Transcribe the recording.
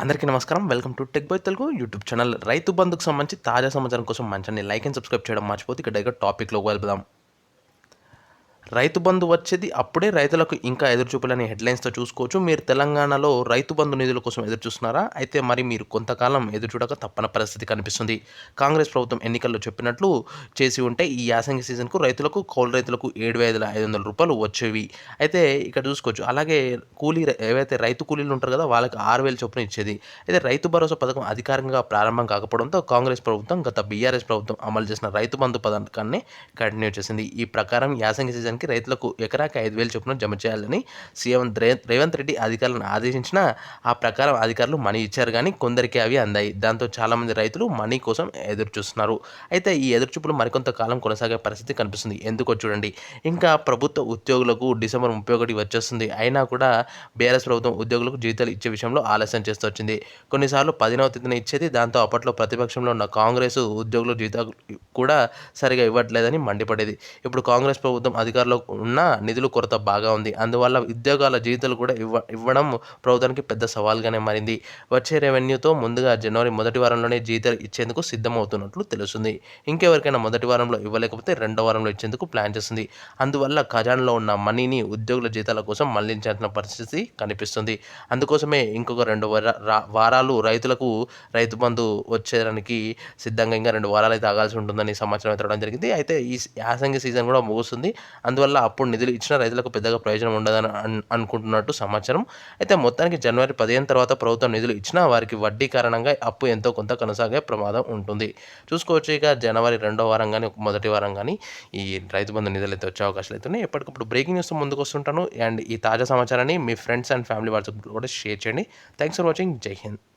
అందరికీ నమస్కారం. Welcome to tech by Telugu YouTube channel. రైతు బంధుకు సంబంధించి తాజా సమాచారం కోసం మంచి లైక్ అండ్ సబ్స్క్రైబ్ చేయడం మర్చిపోతే ఇక్కడ టాపిక్లో వెళ్దాం. రైతు బంధు వచ్చేది అప్పుడే రైతులకు ఇంకా ఎదురుచూపులని హెడ్లైన్స్తో చూసుకోవచ్చు. మీరు తెలంగాణలో రైతు బంధు నిధుల కోసం ఎదురు చూస్తున్నారా? అయితే మరి మీరు కొంతకాలం ఎదురు చూడక తప్పని పరిస్థితి కనిపిస్తుంది. కాంగ్రెస్ ప్రభుత్వం ఎన్నికల్లో చెప్పినట్లు చేసి ఉంటే ఈ యాసంగి సీజన్కు రైతులకు కౌలు రైతులకు ఏడు వేల ఐదు వందల రూపాయలు వచ్చేవి. అయితే ఇక్కడ చూసుకోవచ్చు. అలాగే కూలీ ఏవైతే రైతు కూలీలు ఉంటారు కదా వాళ్ళకి ఆరు వేల చొప్పున ఇచ్చేది. అయితే రైతు భరోసా పథకం అధికారికంగా ప్రారంభం కాకపోవడంతో కాంగ్రెస్ ప్రభుత్వం గత బీఆర్ఎస్ ప్రభుత్వం అమలు చేసిన రైతు బంధు పథకాన్ని కంటిన్యూ చేసింది. ఈ ప్రకారం యాసంగి చేయడానికి రైతులకు ఎకరాకి ఐదు వేలు చొప్పున జమ చేయాలని సీఎం రేవంత్ రెడ్డి అధికారులను ఆదేశించిన ఆ ప్రకారం అధికారులు మనీ ఇచ్చారు కానీ కొందరికి అవి అందాయి. దాంతో చాలామంది రైతులు మనీ కోసం ఎదురు చూస్తున్నారు అయితే ఈ ఎదురుచూపులు మరికొంత కాలం కొనసాగే పరిస్థితి కనిపిస్తుంది. ఎందుకో చూడండి. ఇంకా ప్రభుత్వ ఉద్యోగులకు డిసెంబర్ ముప్పై ఒకటి వచ్చేస్తుంది. అయినా కూడా బీఆర్ఎస్ ప్రభుత్వం ఉద్యోగులకు జీతాలు ఇచ్చే విషయంలో ఆలస్యం చేస్తూ వచ్చింది. కొన్నిసార్లు పదినవ తేదీన ఇచ్చేది దాంతో అప్పట్లో ప్రతిపక్షంలో ఉన్న కాంగ్రెస్ ఉద్యోగులు జీతాలు కూడా సరిగా ఇవ్వట్లేదని మండిపడేది. ఇప్పుడు కాంగ్రెస్ ప్రభుత్వం అధికారంలో ఉన్న నిధుల కొరత బాగా ఉంది. అందువల్ల ఉద్యోగాల జీతాలు కూడా ఇవ్వ ఇవ్వడం ప్రభుత్వానికి పెద్ద సవాల్గానే మారింది. వచ్చే రెవెన్యూతో ముందుగా జనవరి మొదటి వారంలోనే జీతాలు ఇచ్చేందుకు సిద్ధమవుతున్నట్లు తెలుస్తుంది. ఇంకెవరికైనా మొదటి వారంలో ఇవ్వలేకపోతే రెండో వారంలో ఇచ్చేందుకు ప్లాన్ చేస్తుంది. అందువల్ల ఖజానాలో ఉన్న మనీని ఉద్యోగుల జీతాల కోసం మళ్ళించాల్సిన పరిస్థితి కనిపిస్తుంది. అందుకోసమే ఇంకొక రెండు వార- వారాలు రైతులకు రైతు బంధు వచ్చేదానికి సిద్ధంగా ఇంకా రెండు వారాలు అయితే ఆగాల్సి ఉంటుందని సమాచారం అయితే జరిగింది. అయితే ఈ యాసంగి సీజన్ కూడా ముగుస్తుంది. అందువల్ల అప్పుడు నిధులు ఇచ్చిన రైతులకు పెద్దగా ప్రయోజనం ఉండదని అనుకుంటున్నట్టు సమాచారం. అయితే మొత్తానికి జనవరి పదిహేను తర్వాత ప్రభుత్వం నిధులు ఇచ్చినా వారికి వడ్డీ కారణంగా అప్పు ఎంతో కొంత కొనసాగే ప్రమాదం ఉంటుంది. చూసుకోవచ్చు ఇక జనవరి రెండో వారం కానీ మొదటి వారం కానీ ఈ రైతు బంధు నిధులు అయితే వచ్చే అవకాశాలు అయితే ఉన్నాయి. ఎప్పటికప్పుడు బ్రేకింగ్ న్యూస్ ముందుకు వస్తుంటాను. అండ్ ఈ తాజా సమాచారాన్ని మీ ఫ్రెండ్స్ అండ్ ఫ్యామిలీ వాట్సాప్ కూడా షేర్ చేయండి. Thanks for watching. జై హింద్.